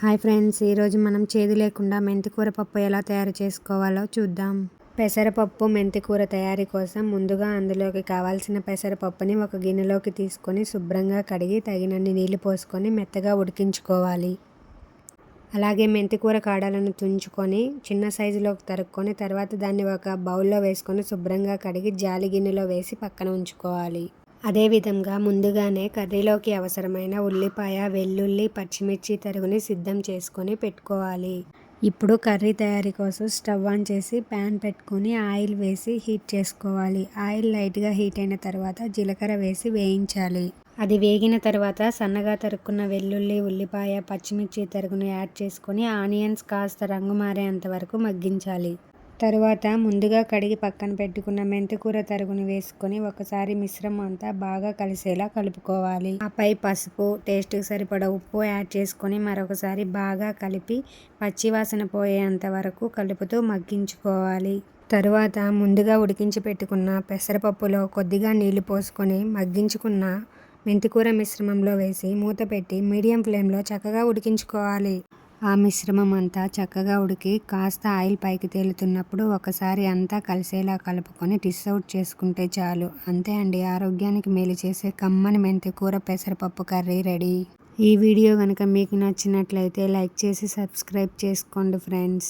Hi friends ఈరోజు మనం చేదు లేకుండా మెంతికూర పప్పు ఎలా తయారు చేసుకోవాలో చూద్దాం. పెసరపప్పు మెంతికూర తయారీ కోసం ముందుగా అందులోకి కావాల్సిన పెసరపప్పుని ఒక గిన్నెలోకి తీసుకొని శుభ్రంగా కడిగి తగినన్ని నీళ్ళు పోసుకొని మెత్తగా ఉడికించుకోవాలి. అలాగే మెంతికూర కాడలను తుంచుకొని చిన్న సైజులోకి తరుక్కొని తర్వాత దాన్ని ఒక బౌల్లో వేసుకొని శుభ్రంగా కడిగి జాలి గిన్నెలో వేసి పక్కన ఉంచుకోవాలి. అదేవిధంగా ముందుగానే కర్రీలోకి అవసరమైన ఉల్లిపాయ వెల్లుల్లి పచ్చిమిర్చి తరుగుని సిద్ధం చేసుకొని పెట్టుకోవాలి. ఇప్పుడు కర్రీ తయారీ కోసం స్టవ్ ఆన్ చేసి ప్యాన్ పెట్టుకొని ఆయిల్ వేసి హీట్ చేసుకోవాలి. ఆయిల్ లైట్గా హీట్ అయిన తర్వాత జీలకర్ర వేసి వేయించాలి. అది వేగిన తర్వాత సన్నగా తరుక్కున్న వెల్లుల్లి ఉల్లిపాయ పచ్చిమిర్చి తరుగును యాడ్ చేసుకొని ఆనియన్స్ కాస్త రంగు మారేంత వరకు మగ్గించాలి. తరువాత ముందుగా కడిగి పక్కన పెట్టుకున్న మెంతికూర తరుగుని వేసుకొని ఒకసారి మిశ్రమం అంతా బాగా కలిసేలా కలుపుకోవాలి. ఆపై పసుపు టేస్ట్కి సరిపడా ఉప్పు యాడ్ చేసుకొని మరొకసారి బాగా కలిపి పచ్చివాసన పోయేంత వరకు కలుపుతూ మగ్గించుకోవాలి. తరువాత ముందుగా ఉడికించి పెట్టుకున్న పెసరపప్పులో కొద్దిగా నీళ్ళు పోసుకొని మగ్గించుకున్న మెంతికూర మిశ్రమంలో వేసి మూత పెట్టి మీడియం ఫ్లేమ్లో చక్కగా ఉడికించుకోవాలి. ఆ మిశ్రమం అంతా చక్కగా ఉడికి కాస్త ఆయిల్ పైకి తేలుతున్నప్పుడు ఒకసారి అంతా కలిసేలా కలుపుకొని డిస్ అవుట్ చేసుకుంటే చాలు. అంతే అండి. ఆరోగ్యానికి మేలు చేసే కమ్మని మెంతి కూర పెసరపప్పు కర్రీ రెడీ. ఈ వీడియో కనుక మీకు నచ్చినట్లయితే లైక్ చేసి సబ్స్క్రైబ్ చేసుకోండి ఫ్రెండ్స్.